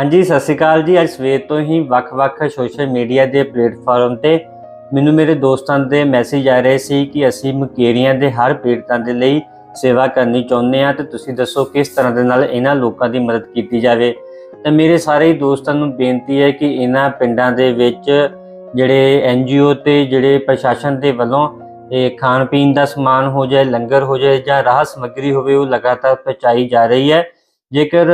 ਹਾਂਜੀ, ਸਤਿ ਸ਼੍ਰੀ ਅਕਾਲ ਜੀ। ਅੱਜ ਸਵੇਰ ਤੋਂ ਹੀ ਵੱਖ-ਵੱਖ ਸੋਸ਼ਲ ਮੀਡੀਆ ਦੇ ਪਲੇਟਫਾਰਮ ਤੇ ਮੈਨੂੰ ਮੇਰੇ ਦੋਸਤਾਂ ਦੇ ਮੈਸੇਜ ਆ ਰਹੇ ਸੀ ਕਿ ਅਸੀਂ ਮੁਕੇਰੀਆਂ ਦੇ ਹਰ ਪੀੜਤਾਂ ਦੇ ਲਈ ਸੇਵਾ ਕਰਨੀ ਚਾਹੁੰਦੇ ਆ ਤੇ ਤੁਸੀਂ ਦੱਸੋ ਕਿਸ ਤਰ੍ਹਾਂ ਦੇ ਨਾਲ ਇਹਨਾਂ ਲੋਕਾਂ ਦੀ ਮਦਦ ਕੀਤੀ ਜਾਵੇ। ਤਾਂ ਮੇਰੇ ਸਾਰੇ ਹੀ ਦੋਸਤਾਂ ਨੂੰ ਬੇਨਤੀ ਹੈ ਕਿ ਇਹਨਾਂ ਪਿੰਡਾਂ ਦੇ ਵਿੱਚ ਜਿਹੜੇ ਐਨਜੀਓ ਤੇ ਜਿਹੜੇ ਪ੍ਰਸ਼ਾਸਨ ਦੇ ਵੱਲੋਂ ਇਹ ਖਾਣ ਪੀਣ ਦਾ ਸਮਾਨ ਹੋ ਜਾਏ, ਲੰਗਰ ਹੋ ਜਾਏ ਜਾਂ ਰਾਹ ਸਮੱਗਰੀ ਹੋਵੇ, ਉਹ ਲਗਾਤਾਰ ਪਹੁੰਚਾਈ ਜਾ ਰਹੀ ਹੈ। ਜੇਕਰ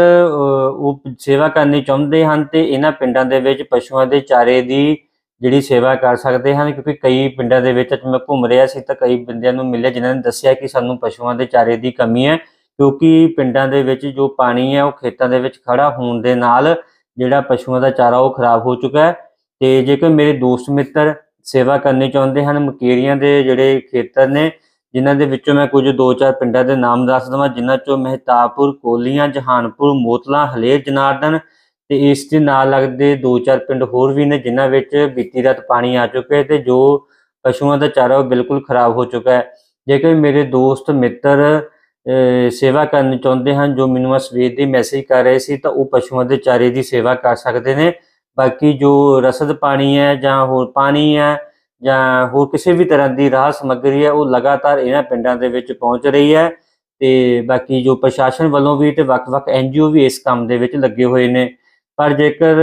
ਉਹ ਸੇਵਾ ਕਰਨੀ ਚਾਹੁੰਦੇ ਹਨ ਤੇ ਇਹਨਾਂ ਪਿੰਡਾਂ ਦੇ ਵਿੱਚ ਪਸ਼ੂਆਂ ਦੇ ਚਾਰੇ ਦੀ ਜਿਹੜੀ ਸੇਵਾ ਕਰ ਸਕਦੇ ਹਨ, ਕਿਉਂਕਿ ਕਈ ਪਿੰਡਾਂ ਦੇ ਵਿੱਚ ਅੱਜ ਮੈਂ ਘੁੰਮ ਰਿਹਾ ਸੀ ਤਾਂ ਕਈ ਬੰਦਿਆਂ ਨੂੰ ਮਿਲਿਆ ਜਿਨ੍ਹਾਂ ਨੇ ਦੱਸਿਆ ਕਿ ਸਾਨੂੰ ਪਸ਼ੂਆਂ ਦੇ ਚਾਰੇ ਦੀ ਕਮੀ ਹੈ, ਕਿਉਂਕਿ ਪਿੰਡਾਂ ਦੇ ਵਿੱਚ ਜੋ ਪਾਣੀ ਹੈ ਉਹ ਖੇਤਾਂ ਦੇ ਵਿੱਚ ਖੜਾ ਹੋਣ ਦੇ ਨਾਲ ਜਿਹੜਾ ਪਸ਼ੂਆਂ ਦਾ ਚਾਰਾ ਉਹ ਖਰਾਬ ਹੋ ਚੁੱਕਾ ਹੈ। ਤੇ ਜੇਕਰ ਮੇਰੇ ਦੋਸਤ ਮਿੱਤਰ ਸੇਵਾ ਕਰਨੀ ਚਾਹੁੰਦੇ ਹਨ, ਮਕੇਰੀਆਂ ਦੇ ਜਿਹੜੇ ਖੇਤਰ ਨੇ ਜਿਨ੍ਹਾਂ ਦੇ ਵਿੱਚੋਂ ਮੈਂ ਕੁਝ ਦੋ ਚਾਰ ਪਿੰਡਾਂ ਦੇ ਨਾਮ ਦੱਸ ਦਵਾਂ, ਜਿਨ੍ਹਾਂ ਚੋਂ ਮਹਿਤਾਬਪੁਰ ਕੋਲੀਆਂ, ਜਹਾਨਪੁਰ, ਮੋਤਲਾ, ਹਲੇਰ, ਜਨਾਰਦਨ ਤੇ ਇਸ ਦੇ ਨਾਲ ਲੱਗਦੇ ਦੋ ਚਾਰ ਪਿੰਡ ਹੋਰ ਵੀ ਨੇ ਜਿਨ੍ਹਾਂ ਵਿੱਚ ਬੀਤੀ ਰਾਤ ਪਾਣੀ ਆ ਚੁੱਕਿਆ ਹੈ ਤੇ ਜੋ ਪਸ਼ੂਆਂ ਦਾ ਚਾਰਾ ਉਹ ਬਿਲਕੁਲ ਖਰਾਬ ਹੋ ਚੁੱਕਾ ਹੈ। ਜੇਕਰ ਮੇਰੇ ਦੋਸਤ ਮਿੱਤਰ ਸੇਵਾ ਕਰਨੀ ਚਾਹੁੰਦੇ ਹਨ, ਜੋ ਮੈਨੂੰ ਆ ਸਵੇਰ ਦੀ ਮੈਸੇਜ ਕਰ ਰਹੇ ਸੀ, ਤਾਂ ਉਹ ਪਸ਼ੂਆਂ ਦੇ ਚਾਰੇ ਦੀ ਸੇਵਾ ਕਰ ਸਕਦੇ ਨੇ। ਬਾਕੀ ਜੋ ਰਸਦ ਪਾਣੀ ਹੈ ਜਾਂ ਹੋਰ ਪਾਣੀ ਹੈ ਜਾਂ ਹੋਰ ਕਿਸੇ ਵੀ ਤਰ੍ਹਾਂ ਦੀ ਰਾਹ ਸਮੱਗਰੀ ਹੈ, ਉਹ ਲਗਾਤਾਰ ਇਹਨਾਂ ਪਿੰਡਾਂ ਦੇ ਵਿੱਚ ਪਹੁੰਚ ਰਹੀ ਹੈ ਤੇ ਬਾਕੀ ਜੋ ਪ੍ਰਸ਼ਾਸਨ ਵੱਲੋਂ ਵੀ ਤੇ ਵੱਖ-ਵੱਖ ਐਨਜੀਓ ਵੀ ਇਸ ਕੰਮ ਦੇ ਵਿੱਚ ਲੱਗੇ ਹੋਏ ਨੇ। ਪਰ ਜੇਕਰ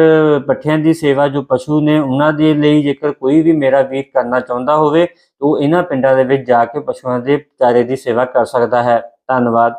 ਪੱਠਿਆਂ ਦੀ ਸੇਵਾ ਜੋ ਪਸ਼ੂ ਨੇ ਉਹਨਾਂ ਦੇ ਲਈ ਜੇਕਰ ਕੋਈ ਵੀ ਮੇਰਾ ਵੀਰ ਕਰਨਾ ਚਾਹੁੰਦਾ ਹੋਵੇ ਤਾਂ ਉਹ ਇਹਨਾਂ ਪਿੰਡਾਂ ਦੇ ਵਿੱਚ ਜਾ ਕੇ ਪਸ਼ੂਆਂ ਦੇ ਚਾਰੇ ਦੀ ਸੇਵਾ ਕਰ ਸਕਦਾ ਹੈ। ਧੰਨਵਾਦ।